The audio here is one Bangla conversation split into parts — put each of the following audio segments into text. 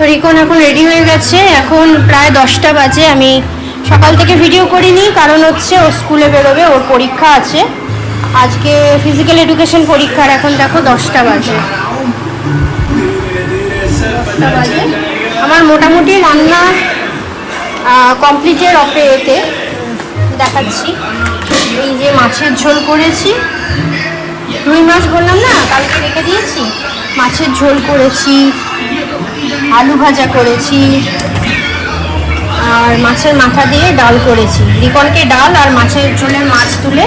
তো রিকন এখন রেডি হয়ে গেছে। এখন প্রায় দশটা বাজে। আমি সকাল থেকে ভিডিও করিনি, কারণ হচ্ছে ও স্কুলে বেরোবে, ওর পরীক্ষা আছে। আজকে ফিজিক্যাল এডুকেশন পরীক্ষার, এখন দেখো দশটা বাজে। আমার মোটামুটি রান্না কমপ্লিটের অপে এতে দেখাচ্ছি। এই যে মাছের ঝোল করেছি। রুই মাছ বললাম না, কালকে রেখে দিয়েছি। মাছের ঝোল করেছি। আলু ভাজা করেছি, আর মাছের মাথা দিয়ে ডাল করেছি। রিকনকে ডাল আর মাছের ঝোলের মাছ তুলে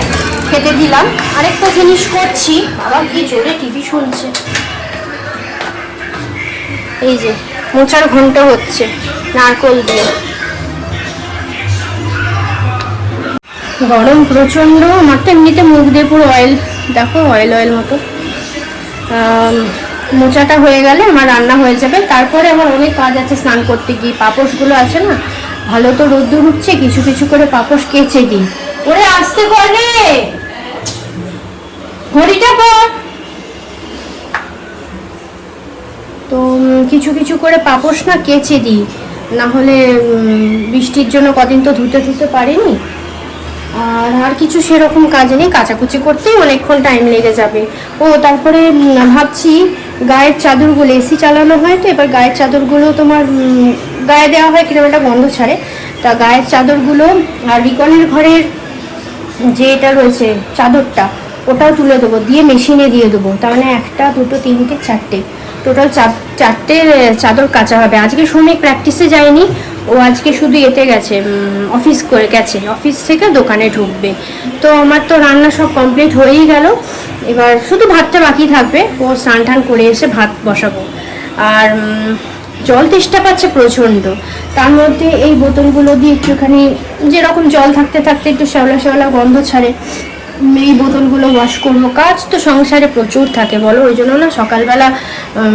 খেতে দিলাম। আরেকটা জিনিস করছি, বাবা কি জোরে টিভি শুনছে। এই যে, মোচার ঘন্ট হচ্ছে, নারকোল দিয়ে। গরম প্রচণ্ড, আমার তো এমনিতে মুখ দিয়ে পুরো অয়েল দেখো অয়েল অয়েল মতো। মোচাটা হয়ে গেলে আমার রান্না হয়ে যাবে। তারপরে আমার অনেক কাজ আছে, স্নান করতে গিয়ে। পাপোশগুলো আছে না, ভালো তো রোদ্দুর উঠছে, কিছু কিছু করে পাপোশ কেচে দিই। ওরে আসতে করে ঘড়িটা পর তো কিছু কিছু করে পাপোশ না কেচে দিই। না হলে বৃষ্টির জন্য কদিন তো ধুতে ধুতে পারিনি। আর আর কিছু সেরকম কাজ নেই, কাচাকুচি করতেই অনেকক্ষণ টাইম লেগে যাবে। ও, তারপরে ভাবছি গায়ের চাদরগুলো এসি চালানো হয় তো, এবার গায়ের চাদরগুলো তোমার গায়ে দেওয়া হয় কীরকম একটা গন্ধ ছাড়ে। তা গায়ের চাদরগুলো আর রিকনের ঘরের যে এটা রয়েছে চাদরটা, ওটাও তুলে দেবো, দিয়ে মেশিনে দিয়ে দেবো। তার মানে একটা, দুটো, তিনটে, চারটে। টোটাল চারটে চাদর কাচা হবে। আজকে শ্রমিক প্র্যাকটিসে যায়নি। ও আজকে শুধু এতে গেছে অফিস করে গেছে। অফিস থেকে দোকানে ঢুকবে। তো আমার তো রান্না সব কমপ্লিট হয়েই গেল। এবার শুধু ভাতটা বাকি থাকবে। ও স্নান টান করে এসে ভাত বসাবো। আর জল তেষ্টা পাচ্ছে প্রচণ্ড। তার মধ্যে এই বোতলগুলো দিয়ে একটুখানি যেরকম জল থাকতে থাকতে একটু শ্যাওলা শ্যাওলা গন্ধ ছাড়ে। এই বোতলগুলো ওয়াশ করব। কাজ তো সংসারে প্রচুর থাকে, বলো? ওই জন্য না সকালবেলা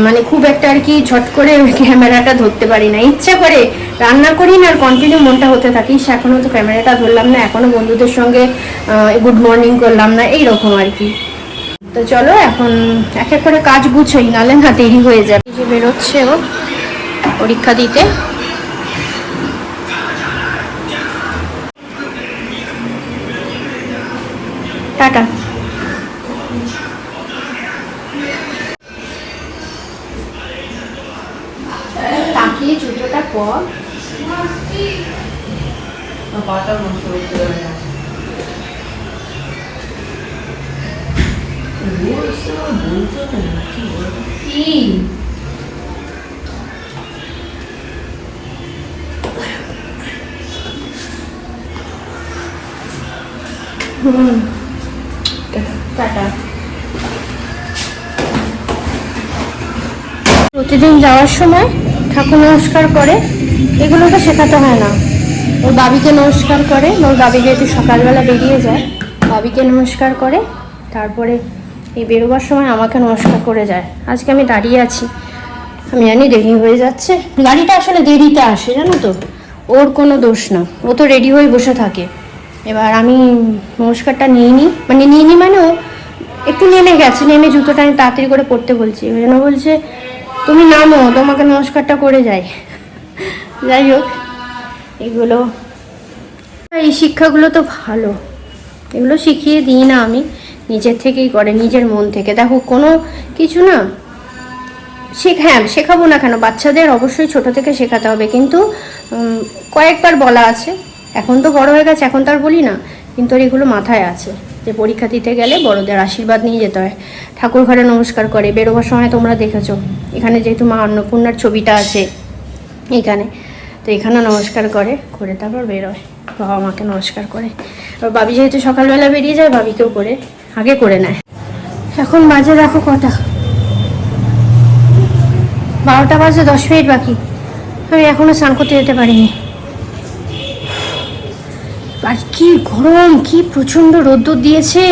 মানে খুব একটা আর কি ঝট করে ক্যামেরাটা ধরতে পারি না। ইচ্ছা করে, রান্না করি না, আর কন্টিনিউ মনটা হতে থাকিস এখনও তো ক্যামেরাটা ধরলাম না এখনও বন্ধুদের সঙ্গে গুড মর্নিং করলাম না এই রকম আর কি। তো চলো, এখন এক এক করে কাজ গুছোই, নালে না দেরি হয়ে যাবে। যে বেরোচ্ছে ও, পরীক্ষা দিতে। টাটা তাকিয়ে জুতোটা পর পাটা নষ্ট করতে পারে না হুম। টাটা। প্রতিদিন যাওয়ার সময় ঠাকুর নমস্কার করে। এগুলো তো শেখাতে হয় না। ওর বাবিকে নমস্কার করে। ওর বাবি যেহেতু সকালবেলা বেরিয়ে যায়, বাবিকে নমস্কার করে। তারপরে এই বেরোবার সময় আমাকে নমস্কার করে যায়। আজকে আমি দাঁড়িয়ে আছি। আমি জানি দেরি হয়ে যাচ্ছে। গাড়িটা আসলে দেরিতে আসে, জানো তো? ওর কোনো দোষ না। ও তো রেডি হয়ে বসে থাকে। এবার আমি নমস্কারটা নিয়ে নিই। মানে নিয়ে নিই মানে ও একটু নেমে গেছে, নেমে জুতোটা আমি তাড়াতাড়ি করে পরতে বলছি। ওই জন্য বলছে, তুমি নামো, তোমাকে নমস্কারটা করে যাই। যাই হোক, এগুলো এই শিক্ষাগুলো তো ভালো। এগুলো শিখিয়ে দিই না আমি, নিজের থেকেই করে, নিজের মন থেকে। দেখো, কোনো কিছু না শেখ হ্যাঁ শেখাবো না কেন? বাচ্চাদের অবশ্যই ছোট থেকে শেখাতে হবে। কিন্তু কয়েকবার বলা আছে। এখন তো বড় হয়ে গেছে, এখন তো আর বলি না। কিন্তু এগুলো মাথায় আছে। যে পরীক্ষা দিতে গেলে বড়দের আশীর্বাদ নিয়ে যেতে হয়। ঠাকুর ঘরে নমস্কার করে, বেরোবার সময় তোমরা দেখেছ। এখানে যেহেতু মা অন্নপূর্ণার ছবিটা আছে এখানে, তো এখানে নমস্কার করে করে তারপর বেরোয়। বাবা মাকে নমস্কার করে। আর বাবি যেহেতু সকালবেলা বেরিয়ে যায়, বাবিকেও করে, আগে করে নেয়। এখন বাজে দেখো কটা। বারোটা বাজে, দশ মিনিট বাকি। আমি এখনও স্নান করতে যেতে পারিনি। আর কি গরম, কি প্রচণ্ড রোদ্দুর দিয়েছে।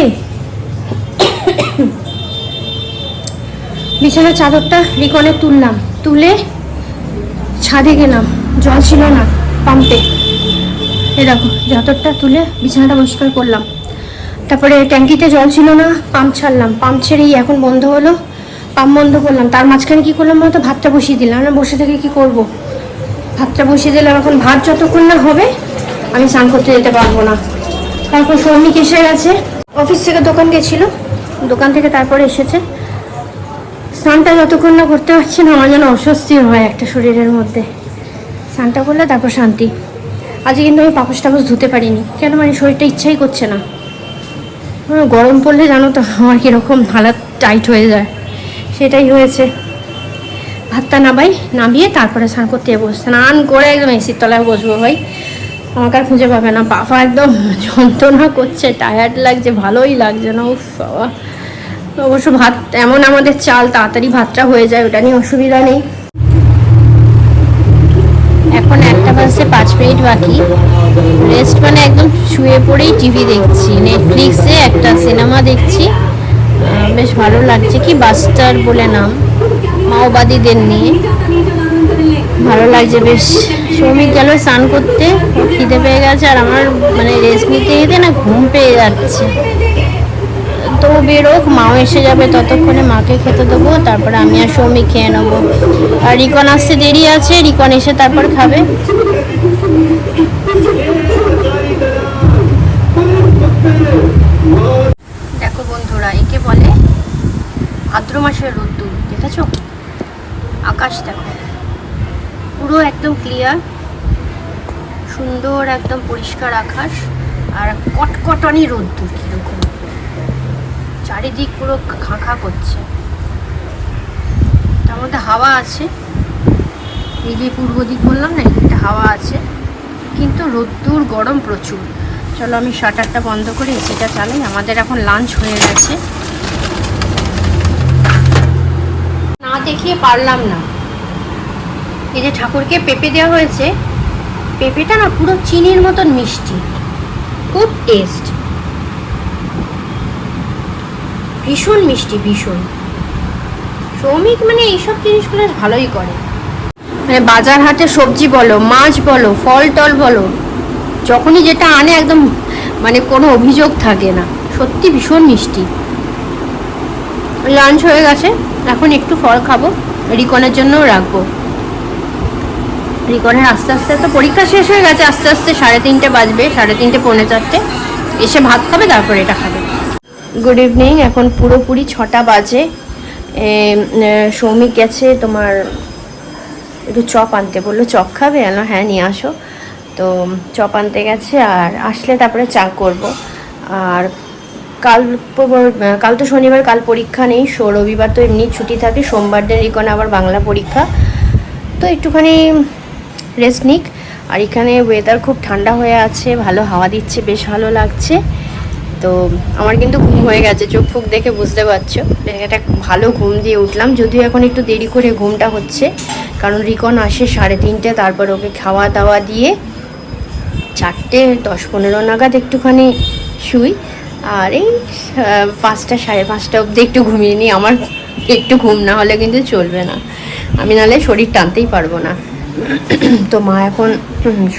বিছানার চাদরটা রিকনে তুললাম, তুলে ছাদে গেলাম। জল ছিল না পাম্পে। এ দেখো, চাদরটা তুলে বিছানাটা পরিষ্কার করলাম। তারপরে ট্যাঙ্কিতে জল ছিল না, পাম্প ছাড়লাম। পাম্প ছেড়েই এখন বন্ধ হলো। পাম্প বন্ধ করলাম। তার মাঝখানে কি করলাম বলতো? ভাতটা বসিয়ে দিলাম। না বসে থেকে কি করব? ভাতটা বসিয়ে দিলাম। এখন ভাত যতক্ষণ না হবে আমি স্নান করতে যেতে পারব না। তারপর শ্রমিক এসে গেছে। অফিস থেকে দোকান গেছিল। দোকান থেকে তারপরে এসেছে। স্নানটা যতক্ষণ না করতে পারছি না, আমার যেন অস্বস্তি হয় একটা শরীরের মধ্যে। স্নানটা করলে তারপর শান্তি। আজকে কিন্তু আমি পাপস টাপস ধুতে পারিনি। কেন মানে শরীরটা ইচ্ছাই করছে না। গরম পড়লে জানো তো, আমার কীরকম হালাত টাইট হয়ে যায়। সেটাই হয়েছে। ভাতটা নামাই, নামিয়ে তারপরে স্নান করতে যাব। স্নান করে একদম এসির তলায় বসবো ভাই। আমাকে আর খুঁজে পাবে না। বাবা একদম যন্ত্রণা করছে টায়ার্ড লাগছে, ভালোই লাগছে না। উফ বাবা। অবশ্য ভাত, এমন আমাদের চাল, তাড়াতাড়ি ভাতটা হয়ে যায়, ওটা নিয়ে অসুবিধা নেই। এখন একটা বাজতে পাঁচ মিনিট বাকি। রেস্ট মানে একদম শুয়ে পড়েই টিভি দেখছি। নেটফ্লিক্সে একটা সিনেমা দেখছি। বেশ ভালো লাগছে কি বাস্টার বলে নাম। মাওবাদীদের নিয়ে। ভালো লাগছে, বেশ। শ্রমিক গেল স্নান করতে, খিদে পেয়ে গেছে আর আমার মানে রেস্ট নিতে নিতে না ঘুম পেয়ে যাচ্ছে। তো বেরোক, মাও এসে যাবে, ততক্ষণে মাকে খেতে দেবো, তারপরে আমি আর সৌমিক খেয়ে নেব। আর রিকন আসতে দেরি আছে, রিকন এসে তারপর খাবে। দেখো বন্ধুরা, একে বলে ভাদ্র মাসের রোদ্দুর, দেখেছ? আকাশ দেখো। পুরো একদম ক্লিয়ার সুন্দর একদম পরিষ্কার আকাশ, আর কটকটানি রোদ্দুর কীরকম। চারিদিক পুরো খাঁ খাঁ করছে। তার মধ্যে হাওয়া আছে। এই যে পূর্ব দিক বললাম না এদিকটা হাওয়া আছে। কিন্তু রোদ্দুর গরম প্রচুর। চলো আমি শাটারটা বন্ধ করে এসিটা চালাই। আমাদের এখন লাঞ্চ হয়ে গেছে। না দেখিয়ে পারলাম না। এই যে ঠাকুরকে পেঁপে দেওয়া হয়েছে, পেঁপেটা না পুরো চিনির মতন মিষ্টি। খুব টেস্ট ভীষণ মিষ্টি, ভীষণ। শ্রমিক মানে এইসব জিনিসগুলো ভালোই করে। মানে বাজার হাটে সবজি বলো, মাছ বলো, ফল টল বলো, যখনই যেটা আনে একদম মানে কোনো অভিযোগ থাকে না। সত্যি ভীষণ মিষ্টি। লাঞ্চ হয়ে গেছে, এখন একটু ফল খাব রিকনের জন্যও রাখব। রিকনের আস্তে আস্তে তো পরীক্ষা শেষ হয়ে গেছে, আস্তে আস্তে সাড়ে তিনটে বাজবে, সাড়ে তিনটে, পৌনে চারটে। এসে ভাত খাবে, তারপরে এটা খাবে। গুড ইভিনিং এখন পুরোপুরি ছটা বাজে। সৌমিক গেছে তোমার, একটু চপ আনতে। বলল, চপ খাবে? আলো হ্যাঁ নিয়ে আসো। তো চপ আনতে গেছে আর আসলে তারপরে চা করব। আর কাল কাল তো শনিবার, কাল পরীক্ষা নেই, সো রবিবার তো এমনি ছুটি থাকে, সোমবার দিন রিকন আবার বাংলা পরীক্ষা। তো একটুখানি রেস্ট নিক। আর এখানে ওয়েদার খুব ঠান্ডা হয়ে আছে, ভালো হাওয়া দিচ্ছে, বেশ ভালো লাগছে। তো আমার কিন্তু ঘুম হয়ে গেছে, চোখ ফুক দেখে বুঝতে পারছ। একটা ভালো ঘুম দিয়ে উঠলাম, যদিও এখন একটু দেরি করে ঘুমটা হচ্ছে, কারণ রিকন আসে সাড়ে তিনটে, তারপর ওকে খাওয়া দাওয়া দিয়ে চারটে, দশ পনেরো নাগাদ একটুখানি শুই। আর এই পাঁচটা, সাড়ে পাঁচটা অবধি একটু ঘুমিয়ে নিই, আমার একটু ঘুম না হলে কিন্তু চলবে না। আমি নাহলে শরীর টানতেই পারব না। তো মা এখন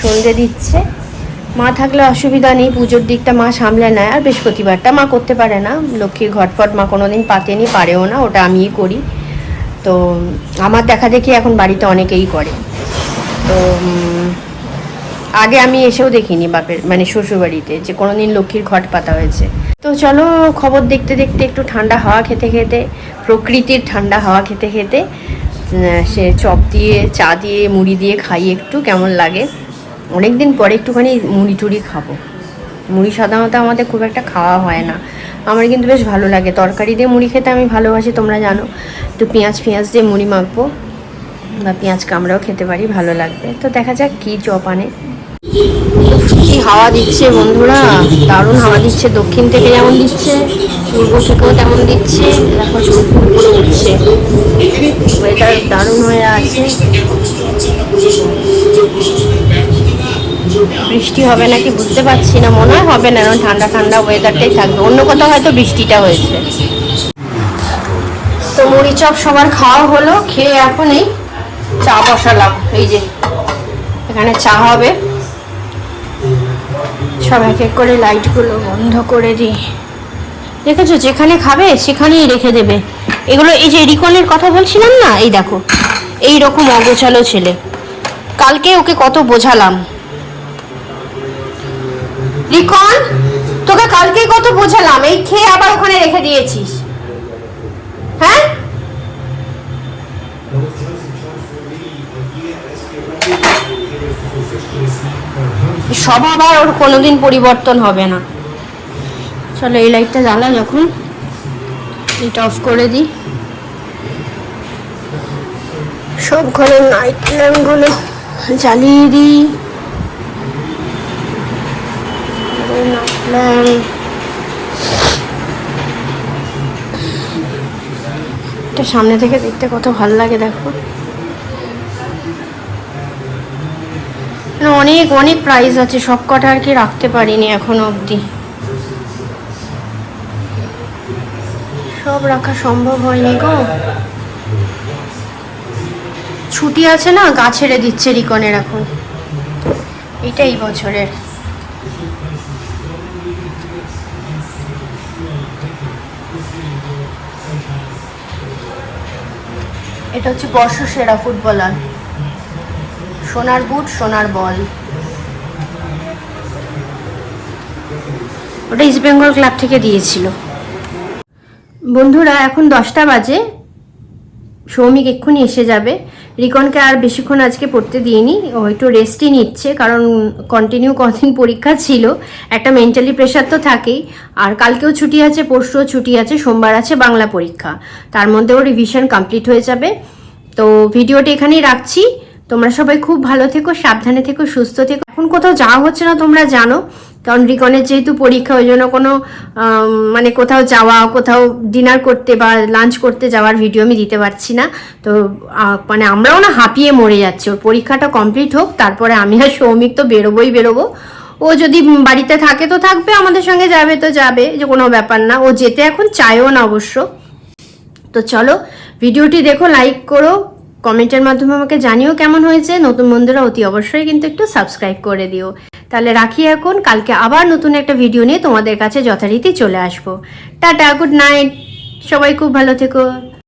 সন্ধে দিচ্ছে। মা থাকলে অসুবিধা নেই, পুজোর দিকটা মা সামলে নেয়। আর বৃহস্পতিবারটা মা করতে পারে না। লক্ষ্মীর ঘটফট মা কোনোদিন পাতেনি, পারেও না, ওটা আমিই করি। তো, আমার দেখা দেখি এখন বাড়িতে অনেকেই করে। তো আগে আমি এসেও দেখিনি বাপের মানে শ্বশুরবাড়িতে যে কোনোদিন লক্ষ্মীর ঘট পাতা হয়েছে। তো চলো, খবর দেখতে দেখতে একটু ঠান্ডা হাওয়া খেতে খেতে, প্রকৃতির ঠান্ডা হাওয়া খেতে খেতে সে চপ দিয়ে, চা দিয়ে, মুড়ি দিয়ে খাই একটু, কেমন লাগে? অনেক দিন পরে একটুখানি মুড়ি টুড়ি খাব। মুড়ি সাধারণত আমাদের খুব একটা খাওয়া হয় না। আমার কিন্তু বেশ ভালো লাগে। তরকারি দিয়ে মুড়ি খেতে আমি ভালোবাসি, তোমরা জানো। একটু পেঁয়াজ পেঁয়াজ দিয়ে মুড়ি মাখবো বা পেঁয়াজ কামড়াও খেতে পারি, ভালো লাগবে। তো দেখা যাক কী চপ আনে। হাওয়া দিচ্ছে বন্ধুরা, দারুণ হাওয়া দিচ্ছে, দক্ষিণ থেকে যেমন দিচ্ছে, পূর্ব থেকেও তেমন দিচ্ছে চুল ফুল করে উঠছে। ওয়েদার দারুণ হয়ে আছে। বৃষ্টি হবে নাকি বুঝতে পারছি না, মনে হয় হবে না, কারণ ঠান্ডা ঠান্ডা ওয়েদারটাই থাকবে। অন্য কোথাও হয়তো বৃষ্টিটা হয়েছে। তো মুড়ি চপ সবার খাওয়া হলো, খেয়ে এখন এই চা বসালাম, এই যে এখানে চা হবে। সব এক এক করে লাইটগুলো বন্ধ করে দিই। দেখেছ, যেখানে খাবে সেখানেই রেখে দেবে। এগুলো এই যে রিকনের কথা বলছিলাম না? এই দেখো, এই রকম অগোছালো ছেলে। কালকে ওকে কত বোঝালাম। রিকন, তোকে কালকে কত বোঝালাম? এই খেয়ে আবার ওখানে রেখে দিয়েছিস। হ্যাঁ? স্বভাব আর ওর কোনোদিন পরিবর্তন হবে না। চলো, এই লাইটটা জ্বালা যখন এটা অফ করে দিই। সব ঘরের নাইট ল্যাম্পগুলো জ্বালিয়ে দিই। নাইট ল্যাম্প এটা সামনে থেকে দেখতে কত ভালো লাগে, দেখো। অনেক অনেক প্রাইস আছে। সব কটা আর কি রাখতে পারিনি এখনও অবধি। সব রাখা সম্ভব হয়নি গো। ছুটি আছে না, গা ছেড়ে দিচ্ছে রিকনের এখন। এটা এই বছরের। এটা হচ্ছে বর্ষ সেরা ফুটবলার। সোনার বুট, সোনার বল। ওটা ইস্ট বেঙ্গল ক্লাব থেকে দিয়েছিল। বন্ধুরা, এখন দশটা বাজে। সৌমিক এক্ষুনি এসে যাবে। রিকনকে আর বেশিক্ষণ আজকে পড়তে দিইনি। ও একটু রেস্টই নিচ্ছে, কারণ কন্টিনিউ কদিন পরীক্ষা ছিল। একটা মেন্টালি প্রেশার তো থাকেই। আর কালকেও ছুটি আছে, পরশুও ছুটি আছে, সোমবার আছে বাংলা পরীক্ষা। তার মধ্যেও রিভিশন কমপ্লিট হয়ে যাবে। তো ভিডিওটি এখানেই রাখছি। তোমরা সবাই খুব ভালো থেকো, সাবধানে থেকো, সুস্থ থেকো। এখন কোথাও যাওয়া হচ্ছে না তোমরা জানো, কারণ রিকনের যেহেতু পরীক্ষা, ওই জন্য কোনো মানে কোথাও যাওয়া, কোথাও ডিনার করতে বা লাঞ্চ করতে যাওয়ার ভিডিও আমি দিতে পারছি না। তো মানে আমরাও না হাঁপিয়ে মরে যাচ্ছি। ওর পরীক্ষাটা কমপ্লিট হোক, তারপরে আমি আর সৌমিক তো বেরোবোই বেরোবো। ও যদি বাড়িতে থাকে তো থাকবে, আমাদের সঙ্গে যাবে তো যাবে, যে কোনো ব্যাপার না। ও যেতে এখন চায়ও না অবশ্য। তো চলো ভিডিওটি দেখো লাইক করো। কমেন্টের মাধ্যমে আমাকে জানিও কেমন হয়েছে। নতুন বন্ধুরা অতি অবশ্যই কিন্তু একটু সাবস্ক্রাইব করে দিও। তাহলে রাখি এখন। কালকে আবার নতুন একটা ভিডিও নিয়ে তোমাদের কাছে যথারীতি চলে আসব। Tata, good night. সবাই খুব ভালো থেকো।